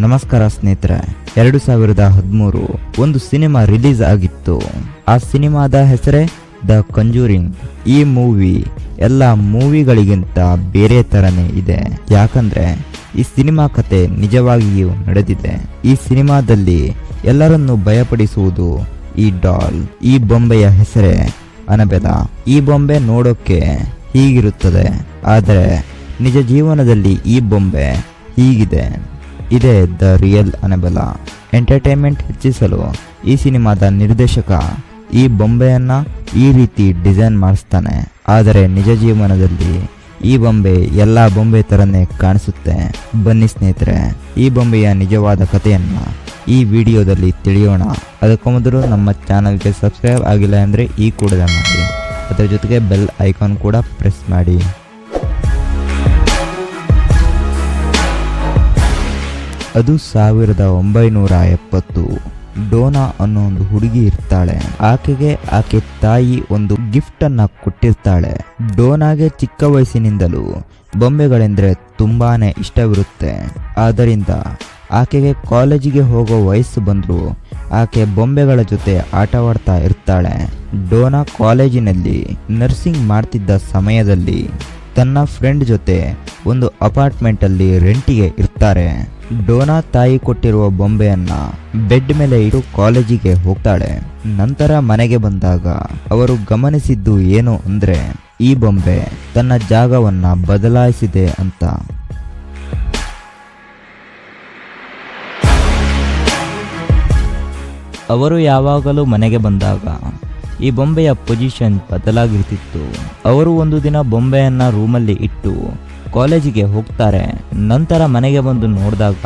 ನಮಸ್ಕಾರ ಸ್ನೇಹಿತರೆ, ಎರಡು ಸಾವಿರದ ಹದಿಮೂರು ಒಂದು ಸಿನಿಮಾ ರಿಲೀಸ್ ಆಗಿತ್ತು. ಆ ಸಿನಿಮಾದ ಹೆಸರೇ ದ ಕಂಜೂರಿಂಗ್ ಈ ಮೂವಿ ಎಲ್ಲ ಮೂವಿಗಳಿಗಿಂತ ಬೇರೆ ತರನೇ ಇದೆ. ಯಾಕಂದ್ರೆ, ಈ ಸಿನಿಮಾ ಕತೆ ನಿಜವಾಗಿಯೂ ನಡೆದಿದೆ. ಈ ಸಿನಿಮಾದಲ್ಲಿ ಎಲ್ಲರನ್ನು ಭಯಪಡಿಸುವುದು ಈ ಡಾಲ್, ಈ ಬೊಂಬೆಯ ಹೆಸರೇ. ಅನಬೆಲ ಈ ಬೊಂಬೆ ನೋಡೋಕೆ ಹೀಗಿರುತ್ತದೆ. ಆದರೆ, ನಿಜ ಜೀವನದಲ್ಲಿ ಈ ಬೊಂಬೆ ಹೀಗಿದೆ. ಇದೇ ದ ರಿಯಲ್ ಅನಬೆಲ ಎಂಟರ್ಟೈನ್ಮೆಂಟ್ ಹೆಚ್ಚಿಸಲು ಈ ಸಿನಿಮಾದ ನಿರ್ದೇಶಕ ಈ ಬೊಂಬೆಯನ್ನ ಈ ರೀತಿ ಡಿಸೈನ್ ಮಾಡಿಸ್ತಾನೆ. ಆದರೆ ನಿಜ ಜೀವನದಲ್ಲಿ ಈ ಬೊಂಬೆ ಎಲ್ಲ ಬೊಂಬೆ ಥರನೇ ಕಾಣಿಸುತ್ತೆ. ಬನ್ನಿ ಸ್ನೇಹಿತರೆ, ಈ ಬೊಂಬೆಯ ನಿಜವಾದ ಕಥೆಯನ್ನ ಈ ವಿಡಿಯೋದಲ್ಲಿ ತಿಳಿಯೋಣ. ಅದಕ್ಕೂ ಮೊದಲು ನಮ್ಮ ಚಾನಲ್ಗೆ ಸಬ್ಸ್ಕ್ರೈಬ್ ಆಗಿಲ್ಲ ಅಂದರೆ ಈ ಕೂಡಲೇ ಮಾಡಿ. ಅದರ ಜೊತೆಗೆ ಬೆಲ್ ಐಕಾನ್ ಕೂಡ ಪ್ರೆಸ್ ಮಾಡಿ. ಅದು ಸಾವಿರದ ಒಂಬೈನೂರ ಎಪ್ಪತ್ತು. ಡೋನಾ ಅನ್ನೋ ಒಂದು ಹುಡುಗಿ ಇರ್ತಾಳೆ. ಆಕೆಗೆ ಆಕೆ ತಾಯಿ ಒಂದು ಗಿಫ್ಟ್ ಅನ್ನ ಕೊಟ್ಟಿರ್ತಾಳೆ. ಡೋನಾಗೆ ಚಿಕ್ಕ ವಯಸ್ಸಿನಿಂದಲೂ ಬೊಂಬೆಗಳೆಂದ್ರೆ ತುಂಬಾನೇ ಇಷ್ಟವಿರುತ್ತೆ. ಆದ್ದರಿಂದ ಆಕೆಗೆ ಕಾಲೇಜಿಗೆ ಹೋಗೋ ವಯಸ್ಸು ಬಂದರೂ ಆಕೆ ಬೊಂಬೆಗಳ ಜೊತೆ ಆಟವಾಡ್ತಾ ಇರ್ತಾಳೆ. ಡೋನಾ ಕಾಲೇಜಿನಲ್ಲಿ ನರ್ಸಿಂಗ್ ಮಾಡ್ತಿದ್ದ ಸಮಯದಲ್ಲಿ ತನ್ನ ಫ್ರೆಂಡ್ ಜೊತೆ ಒಂದು ಅಪಾರ್ಟ್ಮೆಂಟ್ ಅಲ್ಲಿ ರೆಂಟಿಗೆ ಇರ್ತಾರೆ. ಡೋನಾ ತಾಯಿ ಕೊಟ್ಟಿರುವ ಬೊಂಬೆಯನ್ನ ಬೆಡ್ ಮೇಲೆ ಇಟ್ಟು ಕಾಲೇಜಿಗೆ ಹೋಗ್ತಾಳೆ. ನಂತರ ಮನೆಗೆ ಬಂದಾಗ ಅವರು ಗಮನಿಸಿದ್ದು ಏನು ಅಂದ್ರೆ, ಈ ಬೊಂಬೆ ತನ್ನ ಜಾಗವನ್ನ ಬದಲಾಯಿಸಿದೆ ಅಂತ. ಅವರು ಯಾವಾಗಲೂ ಮನೆಗೆ ಬಂದಾಗ ಈ ಬೊಂಬೆಯ ಪೊಸಿಷನ್ ಬದಲಾಗಿರ್ತಿತ್ತು. ಅವರು ಒಂದು ದಿನ ಬೊಂಬೆಯನ್ನ ರೂಮಲ್ಲಿ ಇಟ್ಟು ಕಾಲೇಜಿಗೆ ಹೋಗ್ತಾರೆ. ನಂತರ ಮನೆಗೆ ಬಂದು ನೋಡಿದಾಗ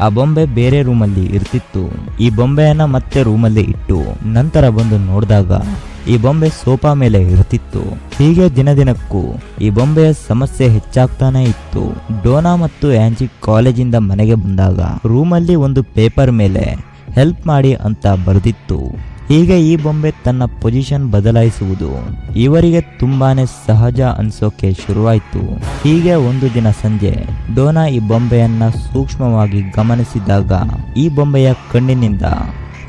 ಆ ಬೊಂಬೆ ಬೇರೆ ರೂಮಲ್ಲಿ ಇರ್ತಿತ್ತು. ಈ ಬೊಂಬೆಯನ್ನ ಮತ್ತೆ ರೂಮಲ್ಲಿ ಇಟ್ಟು ನಂತರ ಬಂದು ನೋಡಿದಾಗ ಈ ಬೊಂಬೆ ಸೋಫಾ ಮೇಲೆ ಇರ್ತಿತ್ತು. ಹೀಗೆ ದಿನ ದಿನಕ್ಕೂ ಈ ಬೊಂಬೆಯ ಸಮಸ್ಯೆ ಹೆಚ್ಚಾಗ್ತಾನೆ ಇತ್ತು. ಡೋನಾ ಮತ್ತು ಆಂಜಿ ಕಾಲೇಜಿಂದ ಮನೆಗೆ ಬಂದಾಗ ರೂಮಲ್ಲಿ ಒಂದು ಪೇಪರ್ ಮೇಲೆ ಹೆಲ್ಪ್ ಮಾಡಿ ಅಂತ ಬರೆದಿತ್ತು. ಹೀಗೆ ಈ ಬೊಂಬೆ ತನ್ನ ಪೊಸಿಷನ್ ಬದಲಾಯಿಸುವುದು. ಇವರಿಗೆ ತುಂಬಾನೇ ಸಹಜ ಅನ್ಸೋಕೆ ಶುರುವಾಯಿತು. ಹೀಗೆ ಒಂದು ದಿನ ಸಂಜೆ, ಡೋನಾ ಈ ಬೊಂಬೆಯನ್ನ ಸೂಕ್ಷ್ಮವಾಗಿ ಗಮನಿಸಿದಾಗ ಈ ಬೊಂಬೆಯ ಕಣ್ಣಿನಿಂದ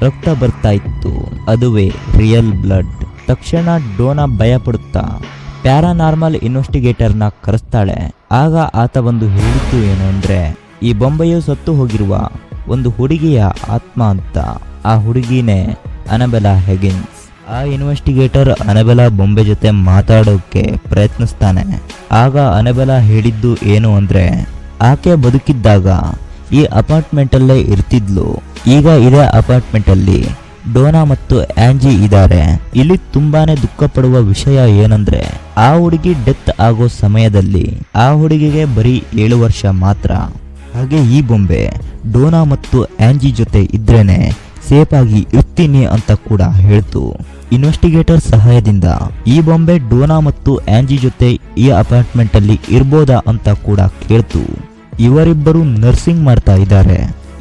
ರಕ್ತ ಬರ್ತಾ ಇತ್ತು. ಅದುವೇ ರಿಯಲ್ ಬ್ಲಡ್ ತಕ್ಷಣ ಡೋನಾ ಭಯಪಡುತ್ತಾ ಪ್ಯಾರಾನಾರ್ಮಲ್ ಇನ್ವೆಸ್ಟಿಗೇಟರ್ನ ಕರೆಸ್ತಾಳೆ. ಆಗ ಆತ ಬಂದು ಹೇಳಿದ್ದು ಏನು ಅಂದ್ರೆ, ಈ ಬೊಂಬೆಯು ಸತ್ತು ಹೋಗಿರುವ ಒಂದು ಹುಡುಗಿಯ ಆತ್ಮ ಅಂತ. ಆ ಹುಡುಗಿನೇ ಅನಬೆಲಾ ಹೆಗಿನ್ಸ್ ಆ ಇನ್ವೆಸ್ಟಿಗೇಟರ್ ಅನಬೆಲಾ ಬೊಂಬೆ ಜೊತೆ ಮಾತಾಡೋಕೆ ಪ್ರಯತ್ನಿಸ್ತಾನೆ. ಆಗ ಅನಬೆಲಾ ಹೇಳಿದ್ದು ಏನು ಅಂದ್ರೆ, ಆಕೆ ಬದುಕಿದ್ದಾಗ ಈ ಅಪಾರ್ಟ್ಮೆಂಟ್ ಅಲ್ಲೇ ಇರ್ತಿದ್ಲು. ಈಗ ಇದೇ ಅಪಾರ್ಟ್ಮೆಂಟ್ ಅಲ್ಲಿ ಡೋನಾ ಮತ್ತು ಆಂಜಿ ಇದ್ದಾರೆ. ಇಲ್ಲಿ ತುಂಬಾನೇ ದುಃಖ ಪಡುವ ವಿಷಯ ಏನಂದ್ರೆ, ಆ ಹುಡುಗಿ ಡೆತ್ ಆಗೋ ಸಮಯದಲ್ಲಿ ಆ ಹುಡುಗಿಗೆ ಬರೀ ಏಳು ವರ್ಷ ಮಾತ್ರ. ಹಾಗೆ ಈ ಬೊಂಬೆ ಡೋನಾ ಮತ್ತು ಆಂಜಿ ಜೊತೆ ಇದ್ರೇನೆ ಸೇಫ್ ಆಗಿ ಇರ್ತೀನಿ ಅಂತ ಕೂಡ ಹೇಳ್ತು. ಇನ್ವೆಸ್ಟಿಗೇಟರ್ ಸಹಾಯದಿಂದ ಈ ಬೊಂಬೆ ಡೋನಾ ಮತ್ತು ಆಂಜಿ ಜೊತೆ ಈ ಅಪಾರ್ಟ್ಮೆಂಟ್ ಅಲ್ಲಿ ಇರ್ಬೋದಾ ಅಂತ ಕೂಡ ಕೇಳ್ತು. ಇವರಿಬ್ಬರು ನರ್ಸಿಂಗ್ ಮಾಡ್ತಾ ಇದ್ದಾರೆ.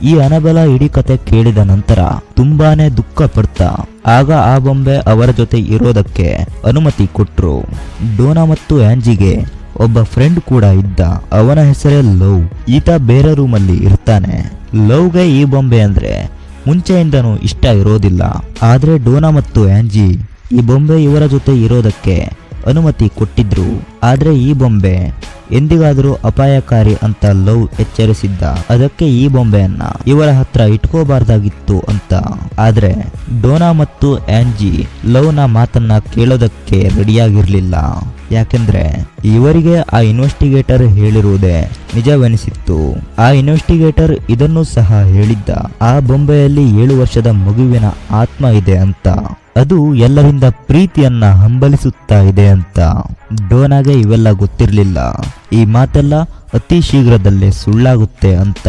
ಈ ಅನಬಲ ಇಡೀ ಕತೆ ಕೇಳಿದ ನಂತರ ತುಂಬಾನೇ ದುಃಖ ಪಡ್ತಾ, ಆಗ ಆ ಬೊಂಬೆ ಅವರ ಜೊತೆ ಇರೋದಕ್ಕೆ ಅನುಮತಿ ಕೊಟ್ರು. ಡೋನಾ ಮತ್ತು ಆಂಜಿಗೆ ಒಬ್ಬ ಫ್ರೆಂಡ್ ಕೂಡ ಇದ್ದ. ಅವನ ಹೆಸರೇ ಲವ್. ಈತ ಬೇರೆ ರೂಮಲ್ಲಿ ಇರ್ತಾನೆ. ಲವ್ಗೆ ಈ ಬೊಂಬೆ ಅಂದ್ರೆ ಮುಂಚೆಯಿಂದನೂ ಇಷ್ಟ ಇರೋದಿಲ್ಲ. ಆದರೆ ಡೋನಾ ಮತ್ತು ಆ್ಯಂಜಿ ಈ ಬೊಂಬೆ ಇವರ ಜೊತೆ ಇರೋದಕ್ಕೆ ಅನುಮತಿ ಕೊಟ್ಟಿದ್ರು. ಆದ್ರೆ ಈ ಬೊಂಬೆ ಎಂದಿಗಾದರೂ ಅಪಾಯಕಾರಿ ಅಂತ ಲವ್ ಎಚ್ಚರಿಸಿದ್ದ. ಅದಕ್ಕೆ ಈ ಬೊಂಬೆಯನ್ನ ಇವರ ಹತ್ರ ಇಟ್ಕೋಬಾರ್ದಾಗಿತ್ತು ಅಂತ. ಆದ್ರೆ ಡೋನಾ ಮತ್ತು ಆಂಜಿ ಲವ್ನ ಮಾತನ್ನ ಕೇಳೋದಕ್ಕೆ ರೆಡಿಯಾಗಿರ್ಲಿಲ್ಲ. ಯಾಕೆಂದ್ರೆ ಇವರಿಗೆ ಆ ಇನ್ವೆಸ್ಟಿಗೇಟರ್ ಹೇಳಿರುವುದೇ ನಿಜವೆನಿಸಿತ್ತು. ಆ ಇನ್ವೆಸ್ಟಿಗೇಟರ್ ಇದನ್ನು ಸಹ ಹೇಳಿದ್ದ. ಆ ಬೊಂಬೆಯಲ್ಲಿ ಏಳು ವರ್ಷದ ಮಗುವಿನ ಆತ್ಮ ಇದೆ ಅಂತ. ಅದು ಎಲ್ಲರಿಂದ ಪ್ರೀತಿಯನ್ನ ಹಂಬಲಿಸುತ್ತಾ ಇದೆ ಅಂತ. ಡೋನಾಗೆ ಇವೆಲ್ಲ ಗೊತ್ತಿರಲಿಲ್ಲ. ಈ ಮಾತೆಲ್ಲ ಅತಿ ಶೀಘ್ರದಲ್ಲೇ ಸುಳ್ಳಾಗುತ್ತೆ ಅಂತ.